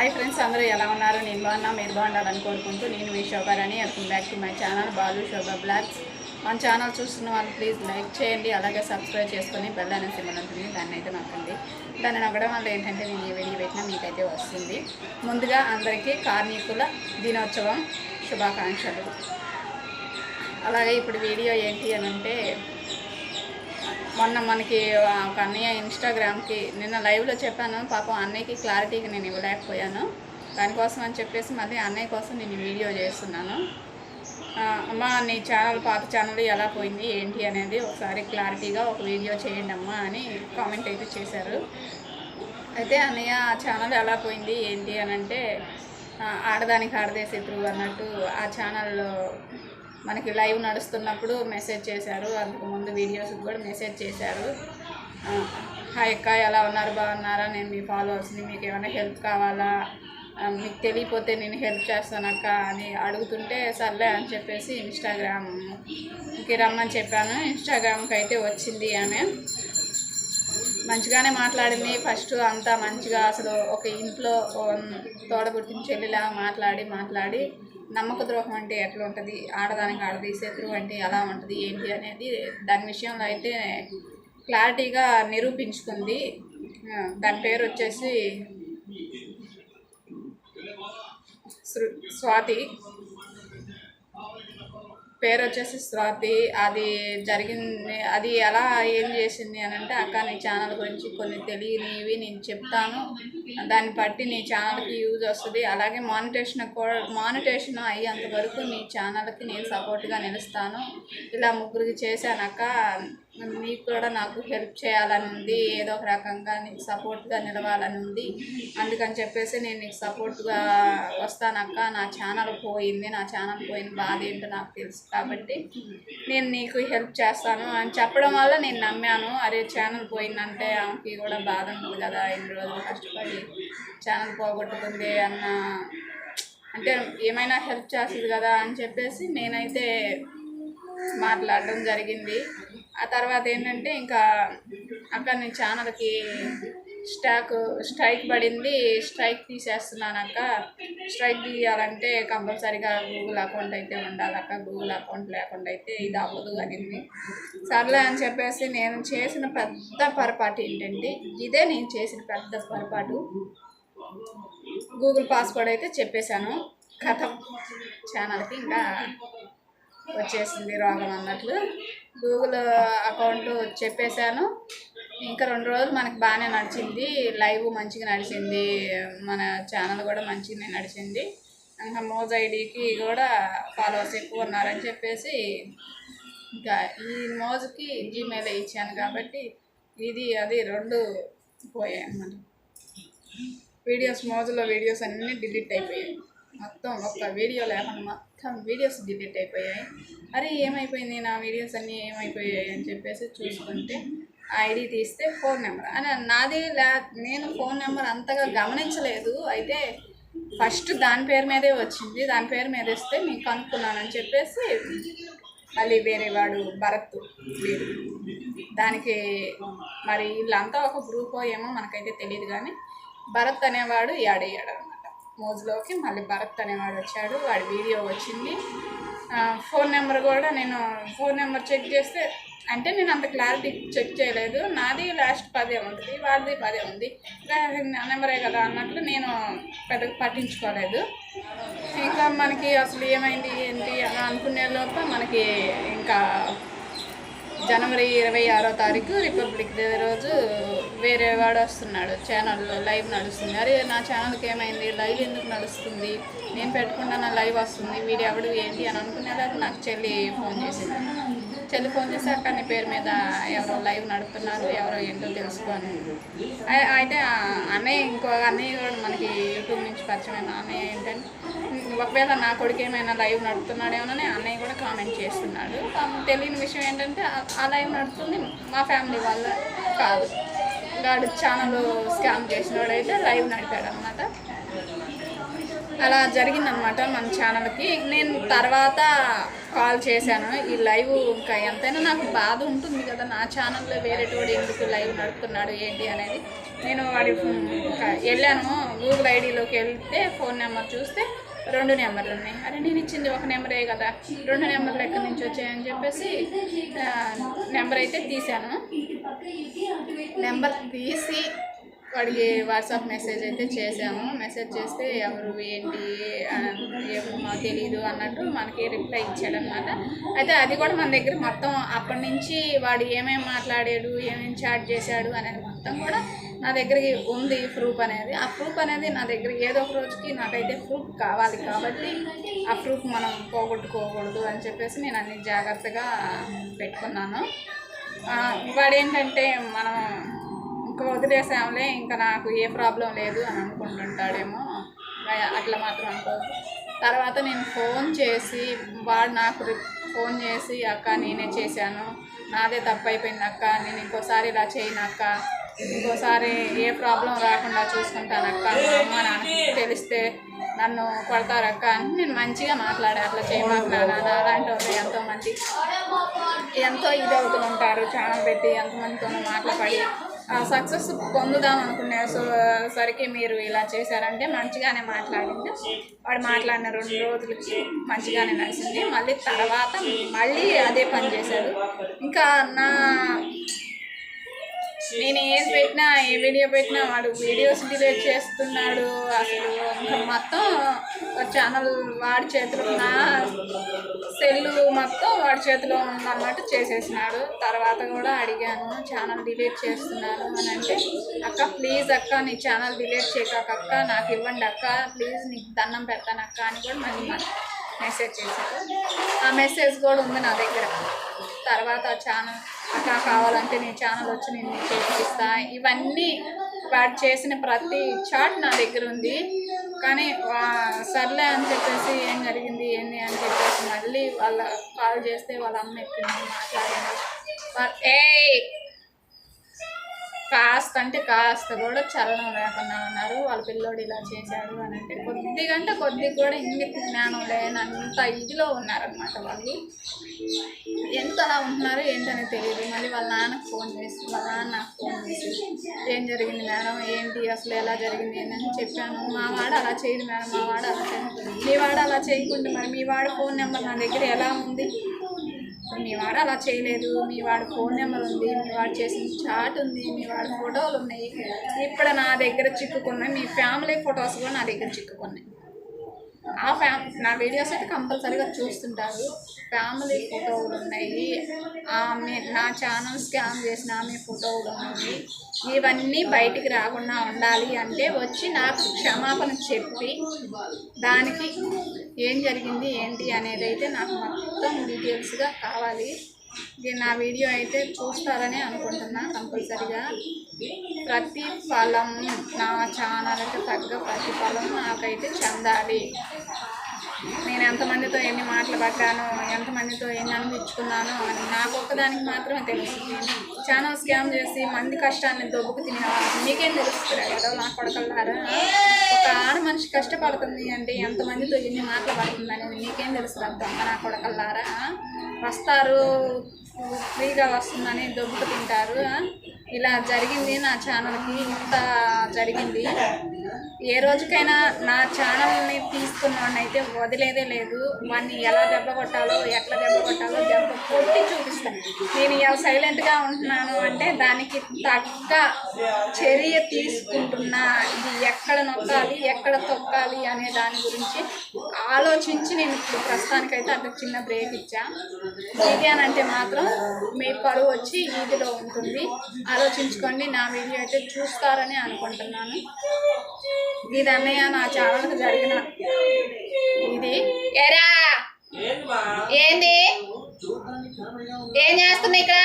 Hi friends అందరూ ఎలా ఉన్నారు? నేను బాగున్నా మీరు బాగుండాలని కోరుకుంటూ నేను మీ Shobharani welcome back to my channel Balu Shobha blogs మన ఛానల్ చూస్తున్న వాళ్ళు ప్లీజ్ లైక్ చేయండి. అలాగే సబ్స్క్రైబ్ చేసుకొని బెల్ అనే సింబల్ ఉంటుంది దాన్ని అయితే నొక్కండి. దాన్ని నొక్కడం వల్ల ఏంటంటే నేను ఏ వీడియో పెట్టినా మీకైతే వస్తుంది. ముందుగా అందరికీ కార్మికుల దినోత్సవం శుభాకాంక్షలు. అలాగే ఇప్పుడు వీడియో ఏంటి అని అంటే మొన్న మనకి ఒక అన్నయ్య ఇన్స్టాగ్రామ్కి నిన్న లైవ్లో చెప్పాను పాపం అన్నయ్యకి క్లారిటీకి నేను ఇవ్వలేకపోయాను. దానికోసం అని చెప్పేసి మళ్ళీ అన్నయ్య కోసం నేను వీడియో చేస్తున్నాను. అమ్మ నీ ఛానల్ పాత ఛానల్ ఎలా పోయింది? ఏంటి? అనేది ఒకసారి క్లారిటీగా ఒక వీడియో చేయండి అమ్మా అని కామెంట్ అయితే చేశారు. అయితే అన్నయ్య ఆ ఛానల్ ఎలా పోయింది? ఏంటి? అని అంటే ఆడదానికి ఆడదే శత్రువు అన్నట్టు ఆ ఛానల్లో మనకి లైవ్ నడుస్తున్నప్పుడు మెసేజ్ చేశారు. అందుకు ముందు వీడియోస్ కూడా మెసేజ్ చేశారు. హాయ్ అక్క ఎలా ఉన్నారు? బాగున్నారా? నేను మీ ఫాలోవర్స్ని. మీకు ఏమైనా హెల్ప్ కావాలా? మీకు తెలియపోతే నేను హెల్ప్ చేస్తానక్క అని అడుగుతుంటే సర్లే అని చెప్పేసి ఇన్స్టాగ్రామ్కి రమ్మని చెప్పాను. ఇన్స్టాగ్రామ్కి అయితే వచ్చింది ఆమె. మంచిగానే మాట్లాడింది. ఫస్ట్ అంతా మంచిగా అసలు ఒక ఇంట్లో తోడబుట్టిన చెల్లిలా మాట్లాడి మాట్లాడి నమ్మక ద్రోహం అంటే ఎట్లా ఉంటుంది? ఆడదానికి ఆడది శత్రువు అంటే ఎలా ఉంటుంది? ఏంటి అనేది దాని విషయంలో అయితే క్లారిటీగా నిరూపించుకుంది. దాని పేరు వచ్చేసి స్వాతి. పేరు వచ్చేసి స్వాతి. అది జరిగింది. అది ఎలా ఏం చేసింది అని అంటే అక్క నీ ఛానల్ గురించి కొన్ని తెలియనివి నేను చెప్తాను. దాన్ని బట్టి నీ ఛానల్కి యూజ్ వస్తుంది. అలాగే మానిటేషన్ కూడా మానిటేషన్ అయ్యేంత వరకు నీ ఛానల్కి నేను సపోర్ట్గా నిలుస్తాను. ఇలా ముగ్గురికి చేశానక్క నీకు కూడా నాకు హెల్ప్ చేయాలని ఉంది ఏదో ఒక రకంగా నీకు సపోర్ట్గా నిలవాలని ఉంది. అందుకని చెప్పేసి నేను నీకు సపోర్ట్గా వస్తానక్క నా ఛానల్ పోయింది నా ఛానల్ పోయిన బాధ ఏంటో నాకు తెలుసు కాబట్టి నేను నీకు హెల్ప్ చేస్తాను అని చెప్పడం వల్ల నేను నమ్మాను. అరే ఛానల్ పోయిందంటే ఆమెకి కూడా బాధ ఉంటుంది కదా ఎన్ని రోజులు కష్టపడి ఛానల్ పోగొట్టుకుంది అన్న అంటే ఏమైనా హెల్ప్ చేస్తుంది కదా అని చెప్పేసి నేనైతే మాట్లాడడం జరిగింది. ఆ తర్వాత ఏంటంటే ఇంకా అక్కడ నేను ఛానల్కి స్టాక్ స్ట్రైక్ పడింది. స్ట్రైక్ తీసేస్తున్నాను అక్క స్ట్రైక్ తీయాలంటే కంపల్సరీగా గూగుల్ అకౌంట్ అయితే ఉండాలక్క. గూగుల్ అకౌంట్ లేకుండా అయితే ఇది అవ్వదు అనింది. సర్లే అని చెప్పేసి నేను చేసిన పెద్ద పొరపాటు ఏంటంటే ఇదే నేను చేసిన పెద్ద పొరపాటు. గూగుల్ పాస్వర్డ్ అయితే చెప్పేశాను. కథ. ఛానల్కి ఇంకా వచ్చేసింది రోగం అన్నట్లు. గూగుల్ అకౌంట్ చెప్పేశాను. ఇంకా రెండు రోజులు మనకి బాగానే నడిచింది. లైవ్ మంచిగా నడిచింది. మన ఛానల్ కూడా మంచిగానే నడిచింది. ఇంకా మోజ్ ఐడికి కూడా ఫాలోవర్స్ ఎక్కువ ఉన్నారని చెప్పేసి ఇంకా ఈ మోజుకి జీమెయిల్ ఇచ్చాను కాబట్టి ఇది అది రెండు పోయాయి అన్నమాట. వీడియోస్ మోజులో వీడియోస్ అన్నీ డిలీట్ అయిపోయాయి. మొత్తం ఒక్క వీడియో లేకుండా మొత్తం వీడియోస్ డిలీట్ అయిపోయాయి. అరే ఏమైపోయింది? నా వీడియోస్ అన్నీ ఏమైపోయాయి అని చెప్పేసి చూసుకుంటే ఐడి తీస్తే ఫోన్ నెంబర్ అని నాది లే నేను ఫోన్ నెంబర్ అంతగా గమనించలేదు. అయితే ఫస్ట్ దాని పేరు మీదే వచ్చింది. దాని పేరు మీద ఇస్తే మీకు కనుక్కున్నానని చెప్పేసి మళ్ళీ వేరే వాడు భరత్ వీడు. దానికి మరి వీళ్ళంతా ఒక గ్రూపో ఏమో మనకైతే తెలియదు కానీ భరత్ అనేవాడు యాడ్ అయ్యాడు. మోజులోకి మళ్ళీ భరత్ అనేవాడు వచ్చాడు వాడి వీడియో వచ్చింది. ఫోన్ నెంబర్ కూడా నేను ఫోన్ నెంబర్ చెక్ చేస్తే అంటే నేను అంత క్లారిటీ చెక్ చేయలేదు. నాది లాస్ట్ పదే ఉంటుంది వాడిది పదే ఉంది. నా నెంబరే కదా అన్నట్లు నేను పెద్దగా పట్టించుకోలేదు. ఇంకా మనకి అసలు ఏమైంది ఏంటి అని అనుకునే లోపల మనకి ఇంకా జనవరి ఇరవై ఆరో తారీఖు రిపబ్లిక్ డే రోజు వేరే వాడు వస్తున్నాడు ఛానల్లో లైవ్ నడుస్తుంది. అరే నా ఛానల్కి ఏమైంది? లైవ్ ఎందుకు నడుస్తుంది? నేను పెట్టుకున్నా నా లైవ్ వస్తుంది. వీడు ఎవడు ఏంటి అని అనుకునేలాగా నాకు చెల్లి ఫోన్ చేసింది. చెల్లి ఫోన్ చేసి నీ పేరు మీద ఎవరో లైవ్ నడుపుతున్నారు ఎవరో ఏంటో తెలుసుకొని. అయితే అన్నయ్య ఇంకో అన్నయ్య కూడా మనకి యూట్యూబ్ నుంచి పరిచయమైన అన్నయ్య ఏంటంటే ఒకవేళ నా కొడుకు ఏమైనా లైవ్ నడుపుతున్నాడేమోనని అన్నయ్య కూడా కామెంట్ చేస్తున్నాడు. తెలియని విషయం ఏంటంటే ఆ- లైవ్ నడుపుతుంది మా ఫ్యామిలీ వల్ల కాదు. గాడు ఛానల్ స్కామ్ చేసినోడైతే లైవ్ నడిపాడు అనమాట అలా జరిగిందనమాట మన ఛానల్కి. నేను తర్వాత కాల్ చేశాను ఈ లైవ్ ఇంకా ఎంతైనా నాకు బాధ ఉంటుంది కదా నా ఛానల్లో వేరేటోడు ఎందుకు లైవ్ నడుపుతున్నాడు ఏంటి అనేది. నేను వాడి వెళ్ళాను గూగుల్ ఐడిలోకి వెళ్తే ఫోన్ నెంబర్ చూస్తే రెండు నెంబర్లు ఉన్నాయి. అరే నేను ఇచ్చింది ఒక నెంబరే కదా. రెండు నెంబర్లు ఎక్కడి నుంచి వచ్చాయని చెప్పేసి నెంబర్ అయితే తీశాను. నెంబర్ తీసి వాడికి వాట్సాప్ మెసేజ్ అయితే చేసాము మెసేజ్ చేస్తే ఎవరు ఏంటి ఏమో తెలీదు అన్నట్టు మనకి రిప్లై ఇచ్చాడనమాట. అయితే అది కూడా మన దగ్గర మొత్తం అప్పటి నుంచి వాడు ఏమేమి మాట్లాడాడు ఏమేమి చాట్ చేశాడు అనేది మొత్తం కూడా నా దగ్గరికి ఉంది ప్రూఫ్ అనేది. ఆ ప్రూఫ్ అనేది నా దగ్గర ఏదో ఒక రోజుకి నాకైతే ప్రూఫ్ కావాలి కాబట్టి ఆ ప్రూఫ్ మనం పోగొట్టుకోకూడదు అని చెప్పేసి నేను అన్ని జాగ్రత్తగా పెట్టుకున్నాను. వాడేంటంటే మనం ఇంకా వదిలేసాంలే ఇంకా నాకు ఏ ప్రాబ్లం లేదు అని అనుకుంటుంటాడేమో. అట్లా మాత్రం అనుకోవద్దు తర్వాత నేను ఫోన్ చేసి వాడు నాకు ఫోన్ చేసి అక్క నేనే చేశాను. నాదే తప్పు అయిపోయింది అక్క నేను ఇంకోసారి ఇలా చేయను అక్క. ఇంకోసారి ఏ ప్రాబ్లం రాకుండా చూసుకుంటాను అక్క. మా అమ్మ నాన్నకి తెలిస్తే నన్ను కొడతారక్క అని నేను మంచిగా మాట్లాడా అట్లా చేయమాకు అలాంటి వాళ్ళు ఎంతోమంది ఎంతో ఇది అవుతూ ఉంటారు ఛానల్ పెట్టి ఎంతమందితో మాట్లాడి సక్సెస్ పొందుదాం అనుకునే సో సరికి మీరు ఇలా చేశారంటే మంచిగానే మాట్లాడింది. వాడు మాట్లాడిన రెండు రోజులకి మంచిగానే నడిచింది. మళ్ళీ తర్వాత మళ్ళీ అదే పని చేశాడు. ఇంకా నా నేను ఏం పెట్టినా ఏ వీడియో పెట్టినా వాడు వీడియోస్ డిలీట్ చేస్తున్నాడు. అసలు ఇంకా మొత్తం ఛానల్ వాడి చేతిలో నా సెల్లు మొత్తం వాడి చేతిలో ఉందన్నట్టు చేసేసినాడు. తర్వాత కూడా అడిగాను ఛానల్ డిలీట్ చేస్తున్నాను. అని అంటే అక్క ప్లీజ్ అక్క నీ ఛానల్ డిలీట్ చేయక అక్క నాకు ఇవ్వండి అక్క ప్లీజ్ నీకు దండం పెడతాను అక్క అని కూడా మళ్ళీ మెసేజ్ చేశారు. ఆ మెసేజ్ కూడా ఉంది నా దగ్గర. తర్వాత ఛానల్ అక్క కావాలంటే నీ ఛానల్ వచ్చి నేను చేపిస్తా. ఇవన్నీ వాడు చేసిన ప్రతి చాట్ నా దగ్గర ఉంది. కానీ వా- సర్లే అని చెప్పేసి ఏం జరిగింది ఏంది అని చెప్పేసి మళ్ళీ వాళ్ళ కాల్ చేస్తే వాళ్ళ అమ్మ ఎక్కింది మాట్లాడింది. ఏ కాస్త అంటే కాస్త కూడా చలనం లేకుండా ఉన్నారు. వాళ్ళ పిల్లోడు ఇలా చేశాడు అని అంటే కొద్దిగా అంటే కొద్దిగా కూడా ఇంగిత జ్ఞానం లేనంత ఇదిలో ఉన్నారనమాట వాళ్ళు. ఎంత అలా ఉంటున్నారో ఏంటనే తెలియదు. మళ్ళీ వాళ్ళ నాన్నకు ఫోన్ చేసి వాళ్ళ నాన్న నాకు ఫోన్ చేసి ఏం జరిగింది మేడం? ఏంటి? అసలు ఎలా జరిగింది? ఏంటని చెప్పాను. మా వాడు అలా చేయదు మేడం. మా వాడు అలా చేయదు మీ వాడు అలా చేయకుండా మరి మీ వాడు ఫోన్ నెంబర్ నా దగ్గర ఎలా ఉంది? మీ వాడు అలా చేయలేదు మీ వాడు ఫోన్ నెంబర్ ఉంది మీ వాడు చేసిన చాట్ ఉంది మీ వాడు ఫోటోలు ఉన్నాయి. ఇప్పుడు నా దగ్గర చిక్కుకున్నాయి మీ ఫ్యామిలీ ఫొటోస్ కూడా నా దగ్గర చిక్కుకున్నాయి. ఆ ఫ్యామ్ నా వీడియోస్ అయితే కంపల్సరీగా చూస్తుంటారు. ఫ్యామిలీ ఫోటోలు ఉన్నాయి. ఆమె నా ఛానల్ స్కామ్ చేసిన ఆమె ఫోటోలు ఉన్నాయి. ఇవన్నీ బయటికి రాకుండా ఉండాలి అంటే వచ్చి నాకు క్షమాపణ చెప్పి దానికి ఏం జరిగింది ఏంటి అనేది అయితే నాకు మొత్తం డీటెయిల్స్గా కావాలి. ఇది నా వీడియో అయితే చూస్తారని అనుకుంటున్నా కంపల్సరిగా. ప్రతిఫలం నా ఛానల్కి తగ్గ ప్రతిఫలం నాకైతే చెందాలి. నేను ఎంతమందితో ఎన్ని మాటలు పడ్డాను ఎంతమందితో ఎన్ని అనిపించుకున్నాను అని నాకు ఒక్కదానికి మాత్రమే తెలుస్తుంది ఛానల్ స్కామ్ చేసి మంది కష్టాన్ని దొబ్బుకు తినేవాళ్ళు మీకేం తెలుస్తుంది? కదా నా కొడకల్లారా? ఒక ఆడ మనిషి కష్టపడుతుంది అంటే ఎంతమందితో ఎన్ని మాటలు పడుతుందని అనేది మీకేం తెలుసు నా కొడకల్లారా వస్తారు ఫ్రీగా వస్తుందని దొబ్బుకు తింటారు. ఇలా జరిగింది నా ఛానల్కి ఇంత జరిగింది. ఏ రోజుకైనా నా ఛానల్ని తీసుకున్నవాడినైతే వదిలేదే లేదు. వాడిని ఎలా దెబ్బ కొట్టాలో ఎట్లా దెబ్బ కొట్టాలో దెబ్బ కొట్టి చూపిస్తాను నేను ఇలా సైలెంట్గా ఉంటున్నాను అంటే దానికి తగ్గ చర్య తీసుకుంటున్నా. ఇది ఎక్కడ నొక్కాలి ఎక్కడ తొక్కాలి అనే దాని గురించి ఆలోచించి నేను ఇప్పుడు ప్రస్తుతానికైతే అట్లా చిన్న బ్రేక్ ఇచ్చా. అంటే మాత్రం మీ పరువు వచ్చి ఈదిలో ఉంటుంది. ఆలోచించుకోండి నా వీడియో అయితే చూస్తారని అనుకుంటున్నాను. ఇది అన్నయ్య నా ఛానల్కి జరిగిన ఇది. ఎరా ఏంది? ఏం చేస్తున్నా ఇక్కడ?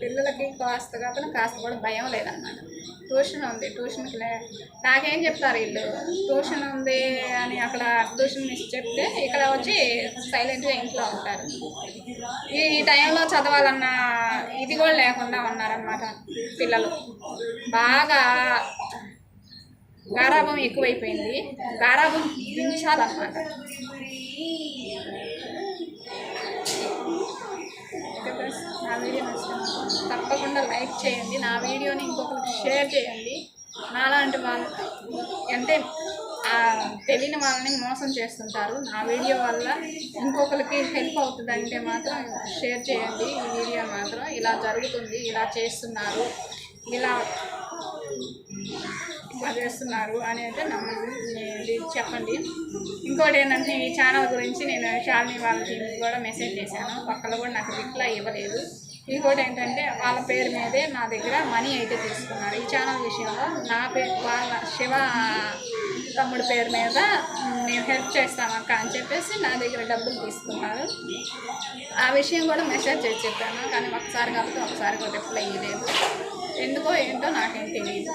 పిల్లలకి కాస్త కాకుండా కాస్త కూడా భయం లేదన్నమాట. ట్యూషన్ ఉంది ట్యూషన్కి నాకేం చెప్తారు వీళ్ళు? ట్యూషన్ ఉంది అని అక్కడ ట్యూషన్ మిస్ చెప్తే ఇక్కడ వచ్చి సైలెంట్గా ఇంట్లో ఉంటారు. ఈ ఈ టైంలో చదవాలన్న ఇది కూడా లేకుండా ఉన్నారనమాట పిల్లలు. బాగా గారాభం ఎక్కువైపోయింది. గారాభం దించాలన్నమాట. నా వీడియో నచ్చితే తప్పకుండా లైక్ చేయండి. నా వీడియోని ఇంకొకరికి షేర్ చేయండి. నాలాంటి వాళ్ళు అంటే తెలియని వాళ్ళని మోసం చేస్తుంటారు. నా వీడియో వల్ల ఇంకొకరికి హెల్ప్ అవుతుంది అంటే మాత్రం షేర్ చేయండి. ఈ వీడియో మాత్రం ఇలా జరుగుతుంది ఇలా చేస్తున్నారు. ఇలా చేస్తున్నారు అని అయితే చెప్పండి. ఇంకోటి ఏంటంటే ఈ ఛానల్ గురించి నేను షాలిని వాళ్ళకి కూడా మెసేజ్ చేశాను. పక్కలో కూడా నాకు రిప్లై ఇవ్వలేదు. ఇంకోటి ఏంటంటే వాళ్ళ పేరు మీదే నా దగ్గర మనీ అయితే తీసుకున్నారు. ఈ ఛానల్ విషయంలో నా పేరు వాళ్ళ శివ తమ్ముడు పేరు మీద నేను హెల్ప్ చేస్తాను అక్క అని చెప్పేసి నా దగ్గర డబ్బులు తీసుకున్నారు. ఆ విషయం కూడా మెసేజ్ చేసి చెప్పాను. కానీ ఒకసారి కాబట్టి ఒకసారి కూడా రిప్లై ఇవ్వలేదు. ఎందుకో ఏంటో నాకేం తెలియదు